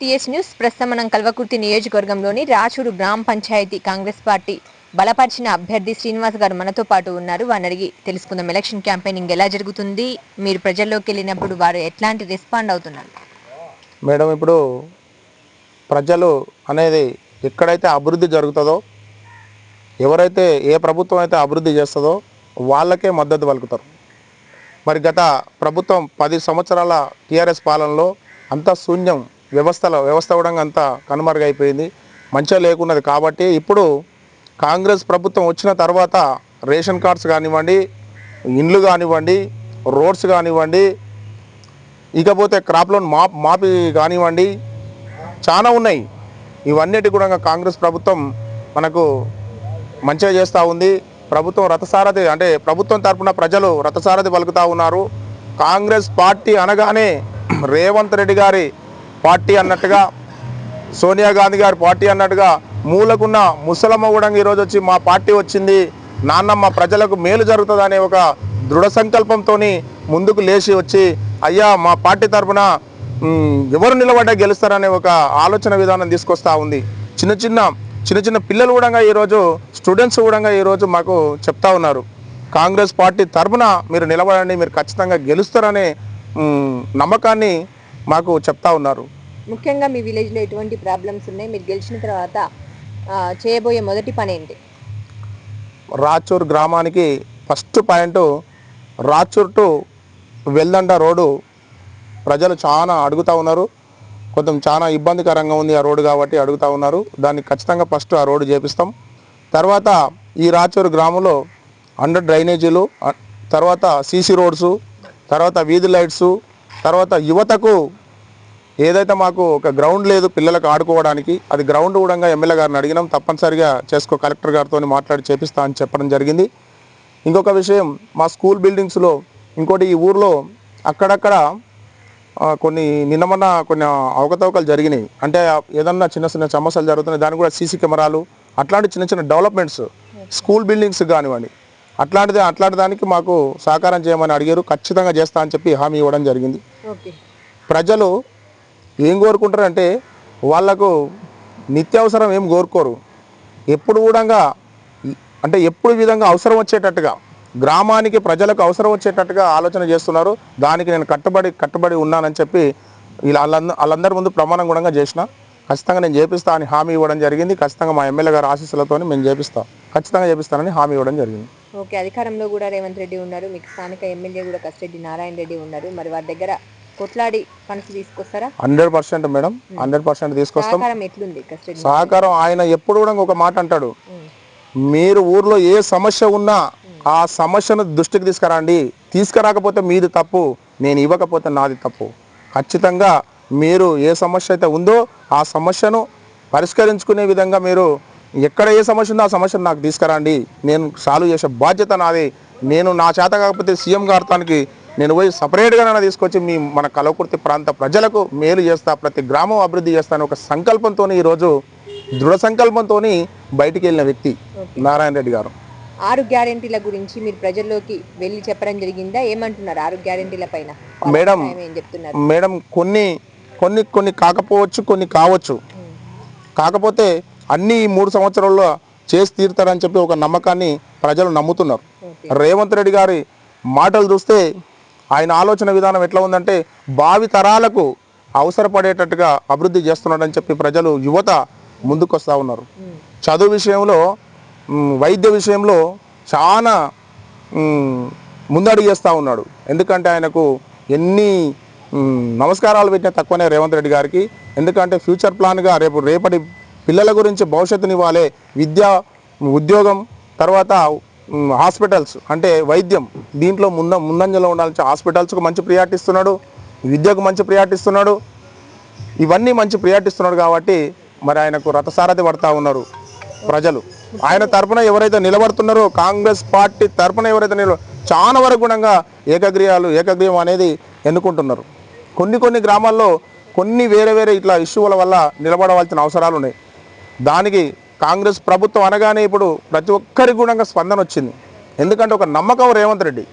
TS news ప్రస్తుతం మనం కల్వకుర్తి నియోజకవర్గంలోని రాచూరు గ్రామ పంచాయతీ కాంగ్రెస్ పార్టీ బలపరిచిన అభ్యర్థి శ్రీనివాస్ గారు మనతో పాటు ఉన్నారు. వారిని అడిగి తెలుసుకుందాం. ఎలక్షన్ క్యాంపెయినింగ్ ఎలా జరుగుతుంది? మీరు ప్రజల్లోకి వెళ్ళినప్పుడు వారు ఎట్లాంటి రెస్పాండ్ అవుతున్నారు? మేడం ఇప్పుడు ప్రజలు అనేది ఎక్కడైతే అభివృద్ధి జరుగుతుందో ఎవరైతే ఏ ప్రభుత్వం అయితే అభివృద్ధి చేస్తుందో వాళ్ళకే మద్దతు పలుకుతారు. మరి గత ప్రభుత్వం పది సంవత్సరాల టీఆర్ఎస్ పాలనలో అంతా శూన్యం వ్యవస్థల వ్యవస్థ కూడా అంతా కనుమరుగైపోయింది. మంచిగా లేకున్నది కాబట్టి ఇప్పుడు కాంగ్రెస్ ప్రభుత్వం వచ్చిన తర్వాత రేషన్ కార్డ్స్ కానివ్వండి ఇండ్లు కానివ్వండి రోడ్స్ కానివ్వండి ఇకపోతే క్రాప్ లోన్ మా మాపి కానివ్వండి చాలా ఉన్నాయి. ఇవన్నిటి కూడా కాంగ్రెస్ ప్రభుత్వం మనకు మంచిగా చేస్తూ ఉంది. ప్రభుత్వం రథసారథి అంటే ప్రభుత్వం తరపున ప్రజలు రథసారథి పలుకుతూ ఉన్నారు. కాంగ్రెస్ పార్టీ అనగానే రేవంత్ రెడ్డి గారి పార్టీ అన్నట్టుగా సోనియా గాంధీ గారి పార్టీ అన్నట్టుగా మూలకున్న ముసలమ్మ కూడా ఈరోజు వచ్చి మా పార్టీ వచ్చింది నాన్న మా ప్రజలకు మేలు జరుగుతుందనే ఒక దృఢ సంకల్పంతో ముందుకు లేచి వచ్చి అయ్యా మా పార్టీ తరఫున ఎవరు నిలబడ్డా గెలుస్తారనే ఒక ఆలోచన విధానం తీసుకొస్తా ఉంది. చిన్న చిన్న చిన్న చిన్న పిల్లలు కూడా ఈరోజు స్టూడెంట్స్ కూడా ఈరోజు మాకు చెప్తా ఉన్నారు. కాంగ్రెస్ పార్టీ తరఫున మీరు నిలబడండి మీరు ఖచ్చితంగా గెలుస్తారనే నమ్మకాన్ని మాకు చెప్తా ఉన్నారు. ముఖ్యంగా మీ విలేజ్లో ఎటువంటి ప్రాబ్లమ్స్ ఉన్నాయి? మీరు గెలిచిన తర్వాత చేయబోయే మొదటి పని ఏంటి? రాచూర్ గ్రామానికి first point Rachur to Veldanda road ప్రజలు చాలా అడుగుతూ ఉన్నారు. కొంచెం చాలా ఇబ్బందికరంగా ఉంది ఆ రోడ్డు కాబట్టి అడుగుతూ ఉన్నారు. దాన్ని ఖచ్చితంగా ఫస్ట్ ఆ రోడ్డు చేపిస్తాం. తర్వాత ఈ రాచూరు గ్రామంలో అండర్ డ్రైనేజీలు తర్వాత సీసీ రోడ్సు తర్వాత వీధి లైట్సు తర్వాత యువతకు ఏదైతే మాకు ఒక గ్రౌండ్ లేదు పిల్లలకు ఆడుకోవడానికి అది గ్రౌండ్ కూడా ఎమ్మెల్యే గారిని అడిగినాం తప్పనిసరిగా చేసుకో కలెక్టర్ గారితో మాట్లాడి చేపిస్తా అని చెప్పడం జరిగింది. ఇంకొక విషయం మా స్కూల్ బిల్డింగ్స్లో ఇంకోటి ఈ ఊర్లో అక్కడక్కడ కొన్ని నిన్న మొన్న కొన్ని అవకతవకలు జరిగినాయి. అంటే ఏదన్నా చిన్న చిన్న సమస్యలు జరుగుతున్నాయి దాని కూడా సీసీ కెమెరాలు అట్లాంటి చిన్న చిన్న డెవలప్మెంట్స్ స్కూల్ బిల్డింగ్స్ కానివ్వండి. అట్లాంటిది అట్లాంటి దానికి మాకు సహకారం చేయమని అడిగారు ఖచ్చితంగా చేస్తా అని చెప్పి హామీ ఇవ్వడం జరిగింది. ప్రజలు ఏం కోరుకుంటారంటే వాళ్ళకు నిత్యావసరం ఏం కోరుకోరు. ఎప్పుడు కూడా అంటే ఎప్పుడు విధంగా అవసరం వచ్చేటట్టుగా గ్రామానికి ప్రజలకు అవసరం వచ్చేటట్టుగా ఆలోచన చేస్తున్నారు. దానికి నేను కట్టుబడి కట్టుబడి ఉన్నానని చెప్పి ఇలా వాళ్ళంద- వాళ్ళందరి ముందు ప్రమాణం కూడా చేసిన ఖచ్చితంగా నేను చేపిస్తా అని హామీ ఇవ్వడం జరిగింది. ఖచ్చితంగా మా ఎమ్మెల్యే గారి ఆశీస్సులతో మేము చేపిస్తాం ఖచ్చితంగా చేపిస్తానని హామీ ఇవ్వడం జరిగింది. ఓకే. అధికారంలో కూడా రేవంత్ రెడ్డి ఉన్నారు. మీకు స్థానిక ఎమ్మెల్యే కూడా కసిరెడ్డి నారాయణ రెడ్డి ఉన్నారు. మరి వారి దగ్గర కొట్లాడి తీసుకొస్తారా? Hundred percent madam. Hundred percent తీసుకొస్తాం. సహకారం ఎట్లుంది సహకారం ఆయన ఎప్పుడు కూడా ఒక మాట అంటాడు. మీరు ఊర్లో ఏ సమస్య ఉన్నా ఆ సమస్యను దృష్టికి తీసుకురండి. తీసుకురాకపోతే మీది తప్పు నేను ఇవ్వకపోతే నాది తప్పు. ఖచ్చితంగా మీరు ఏ సమస్య అయితే ఉందో ఆ సమస్యను పరిష్కరించుకునే విధంగా మీరు ఎక్కడ ఏ సమస్య ఉందో ఆ సమస్యను నాకు తీసుకురండి. నేను సాల్వ్ చేసే బాధ్యత నాది. నేను నా చేత కాకపోతే సీఎం గారితానికి నేను పోయి సపరేట్గా తీసుకొచ్చి మీ మన కలవకుర్తి ప్రాంత ప్రజలకు మేలు చేస్తా ప్రతి గ్రామం అభివృద్ధి చేస్తాను ఒక సంకల్పంతో ఈరోజు దృఢ సంకల్పంతో బయటికి వెళ్ళిన వ్యక్తి నారాయణ రెడ్డి గారు. ఆరు గ్యారెంటీల గురించి మీరు ప్రజల్లోకి వెళ్ళి చెప్పడం జరిగిందా? ఏమంటున్నారు ఆరు గ్యారెంటీల పైన? మేడం మేడం కొన్ని కొన్ని కొన్ని కాకపోవచ్చు కొన్ని కావచ్చు. కాకపోతే అన్ని ఈ మూడు సంవత్సరాల్లో చేసి తీరుతారని చెప్పి ఒక నమ్మకాన్ని ప్రజలు నమ్ముతున్నారు. రేవంత్ రెడ్డి గారి మాటలు చూస్తే ఆయన ఆలోచన విధానం ఎట్లా ఉందంటే భావి తరాలకు అవసరపడేటట్టుగా అభివృద్ధి చేస్తున్నాడని చెప్పి ప్రజలు యువత ముందుకొస్తూ ఉన్నారు. చదువు విషయంలో వైద్య విషయంలో చాలా ముందడుగు చేస్తూ ఉన్నాడు. ఎందుకంటే ఆయనకు ఎన్ని నమస్కారాలు పెట్టినా తక్కువనే రేవంత్ రెడ్డి గారికి. ఎందుకంటే ఫ్యూచర్ ప్లాన్గా రేపు రేపటి పిల్లల గురించి భవిష్యత్తునివ్వాలి విద్య ఉద్యోగం తర్వాత హాస్పిటల్స్ అంటే వైద్యం. దీంట్లో ముంద ముందంజలో ఉండాల్సిన హాస్పిటల్స్కు మంచి ప్రియారిటీ ఇస్తున్నాడు విద్యకు మంచి ప్రియారిటీ ఇస్తున్నాడు. ఇవన్నీ మంచి ప్రియారిటీ ఇస్తున్నాడు కాబట్టి మరి ఆయనకు రథసారథి పడతా ఉన్నారు ప్రజలు. ఆయన తరపున ఎవరైతే నిలబడుతున్నారో కాంగ్రెస్ పార్టీ తరపున ఎవరైతే నిలబ చాలా వరకు గుణంగా ఏకగ్రీయాలు ఏకగ్రీయం అనేది ఎన్నుకుంటున్నారు. కొన్ని కొన్ని గ్రామాల్లో కొన్ని వేరే వేరే ఇట్లా ఇష్యూల వల్ల నిలబడవలసిన అవసరాలు ఉన్నాయి. దానికి కాంగ్రెస్ ప్రభుత్వం అనగానే ఇప్పుడు ప్రతి ఒక్కరికి కూడా స్పందన వచ్చింది. ఎందుకంటే ఒక నమ్మకం రేవంత్ రెడ్డి.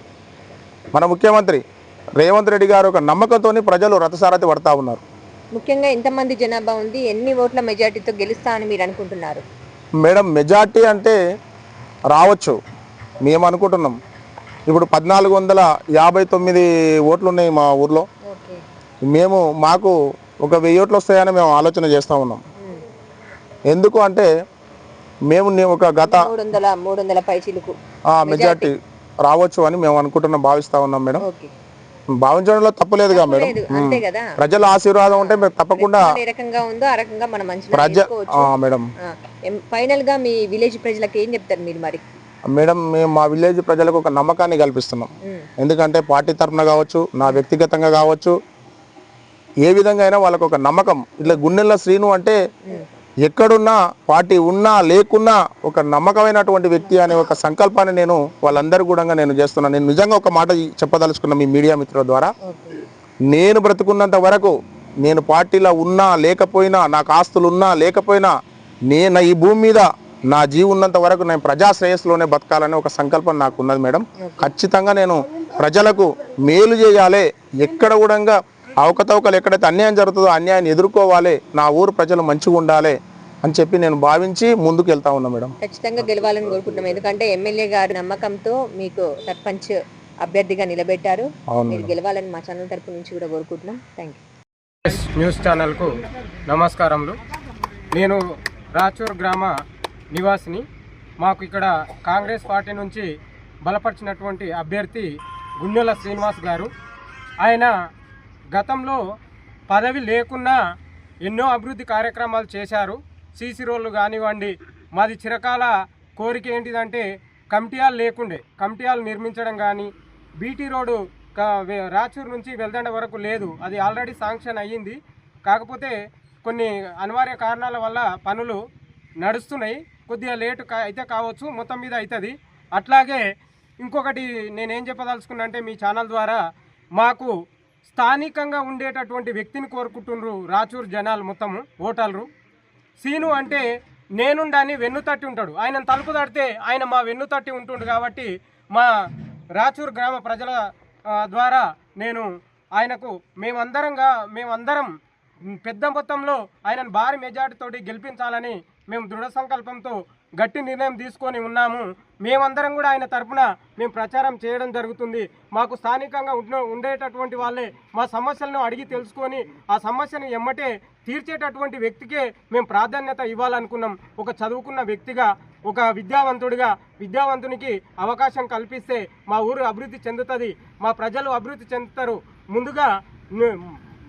మన ముఖ్యమంత్రి రేవంత్ రెడ్డి గారు ఒక నమ్మకంతో ప్రజలు రథసారథి పడతా ఉన్నారు. ముఖ్యంగా ఎంతమంది జనాభా ఉంది ఎన్ని ఓట్ల మెజార్టీతో గెలుస్తా అని మీరు అనుకుంటున్నారు? మేడం మెజార్టీ అంటే రావచ్చు. మేము అనుకుంటున్నాం. ఇప్పుడు పద్నాలుగు వందల యాభై తొమ్మిది ఓట్లు ఉన్నాయి మా ఊర్లో. మేము మాకు ఒక వెయ్యి ఓట్లు వస్తాయని మేము ఆలోచన చేస్తూ ఉన్నాం. ఎందుకు అంటే మేము నే- ఒక గత మెజార్టీ రావచ్చు అని మేము అనుకుంటున్నాం భావిస్తా ఉన్నాం మేడం. భావించడంలో తప్పులేదుగా మేడం. ప్రజల ఆశీర్వాదం ఉంటే మేము తప్పకుండా ఏ రకంగా ఉందో ఆ రకంగా మనం అంచనా ప్రజ మేడం. ఫైనల్గా మీ విలేజ్ ప్రజలకు ఏం చెప్తారు మీరు మరి? మేడం మేము మా విలేజ్ ప్రజలకు ఒక నమ్మకాన్ని కల్పిస్తున్నాం. ఎందుకంటే పార్టీ తరఫున కావచ్చు నా వ్యక్తిగతంగా కావచ్చు ఏ విధంగా అయినా వాళ్ళకు ఒక నమ్మకం. ఇట్లా గున్నెల్ల శ్రీను అంటే ఎక్కడున్నా పార్టీ ఉన్నా లేకున్నా ఒక నమ్మకమైనటువంటి వ్యక్తి అనే ఒక సంకల్పాన్ని నేను వాళ్ళందరూ కూడా నేను చేస్తున్నాను నేను నిజంగా ఒక మాట చెప్పదలుచుకున్న మీ మీడియా మిత్రుల ద్వారా. నేను బ్రతుకున్నంత వరకు నేను పార్టీలో ఉన్నా లేకపోయినా నాకు ఆస్తులు ఉన్నా లేకపోయినా నేను ఈ భూమి మీద నా జీవి ఉన్నంత వరకు నేను ప్రజా శ్రేయస్సులోనే బతకాలనే ఒక సంకల్పం నాకు ఉన్నది మేడం ఖచ్చితంగా నేను ప్రజలకు మేలు చేయాలి. ఎక్కడ కూడా అవకతవకలు ఎక్కడైతే అన్యాయం జరుగుతుందో అన్యాయాన్ని ఎదుర్కోవాలి. నా ఊరు ప్రజలు మంచిగా ఉండాలి అని చెప్పి నేను భావించి ముందుకు వెళ్తా ఉన్నా మేడం. ఖచ్చితంగా గెలవాలని కోరుకుంటున్నాం. ఎందుకంటే ఎమ్మెల్యే గారి నమ్మకంతో మీకు సర్పంచ్ అభ్యర్థిగా నిలబెట్టారు. అవును మీరు గెలవాలని మా ఛానల్ తరపు నుంచి కూడా కోరుకుంటున్నాం. థ్యాంక్ యూ ఎస్ న్యూస్ ఛానల్కు నమస్కారములు. నేను రాచూర్ గ్రామ నివాసిని. మాకు ఇక్కడ కాంగ్రెస్ పార్టీ నుంచి బలపరిచినటువంటి అభ్యర్థి గుండెల శ్రీనివాస్ గారు. ఆయన గతంలో పదవి లేకున్నా ఎన్నో అభివృద్ధి కార్యక్రమాలు చేశారు. సీసీ రోడ్లు కానివ్వండి మాది చిరకాల కోరిక ఏంటిదంటే కమిటీయాలు లేకుండే కమిటీయాలు నిర్మించడం కానీ బీటీ రోడ్డు రాచూరు నుంచి వెల్దండ వరకు లేదు. అది ఆల్రెడీ శాంక్షన్ అయ్యింది. కాకపోతే కొన్ని అనివార్య కారణాల వల్ల పనులు నడుస్తున్నాయి. కొద్దిగా లేటు అయితే కావచ్చు మొత్తం మీద అవుతుంది అట్లాగే ఇంకొకటి నేనేం చెప్పదలుచుకున్నా అంటే మీ ఛానల్ ద్వారా మాకు స్థానికంగా ఉండేటటువంటి వ్యక్తిని కోరుకుంటున్నారు రాచూరు జనాలు మొత్తము ఓటర్లు. సీను అంటే నేనుండని వెన్ను తట్టి ఉంటాడు. ఆయన తలుపు తడితే ఆయన మా వెన్ను తట్టి ఉంటుండు కాబట్టి మా రాచూరు గ్రామ ప్రజల ద్వారా నేను ఆయనకు మేమందరంగా మేమందరం పెద్ద మొత్తంలో ఆయనను భారీ మెజార్టీతోటి గెలిపించాలని మేము దృఢ సంకల్పంతో గట్టి నిర్ణయం తీసుకొని ఉన్నాము. మేమందరం కూడా ఆయన తరపున మేము ప్రచారం చేయడం జరుగుతుంది. మాకు స్థానికంగా ఉండేటటువంటి వాళ్ళే మా సమస్యలను అడిగి తెలుసుకొని ఆ సమస్యను ఎమ్మటే తీర్చేటటువంటి వ్యక్తికే మేము ప్రాధాన్యత ఇవ్వాలనుకున్నాం. ఒక చదువుకున్న వ్యక్తిగా ఒక విద్యావంతుడిగా విద్యావంతునికి అవకాశం కల్పిస్తే మా ఊరు అభివృద్ధి చెందుతుంది. మా ప్రజలు అభివృద్ధి చెందుతారు. ముందుగా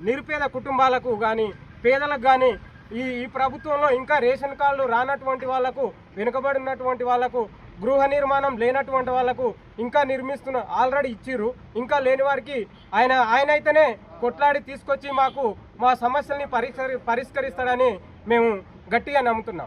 నిరుపేద కుటుంబాలకు కానీ పేదలకు కానీ ఈ ఈ ప్రభుత్వంలో ఇంకా రేషన్ కార్డులు రానటువంటి వాళ్ళకు వెనుకబడినటువంటి వాళ్ళకు గృహ నిర్మాణం లేనటువంటి వాళ్ళకు ఇంకా నిర్మిస్తున్న ఆల్రెడీ ఇచ్చిర్రు. ఇంకా లేని వారికి ఆయన ఆయన అయితేనే కొట్లాడి తీసుకొచ్చి మాకు మా సమస్యల్ని పరిష్కరి పరిష్కరిస్తాడని మేము గట్టిగా నమ్ముతున్నాం.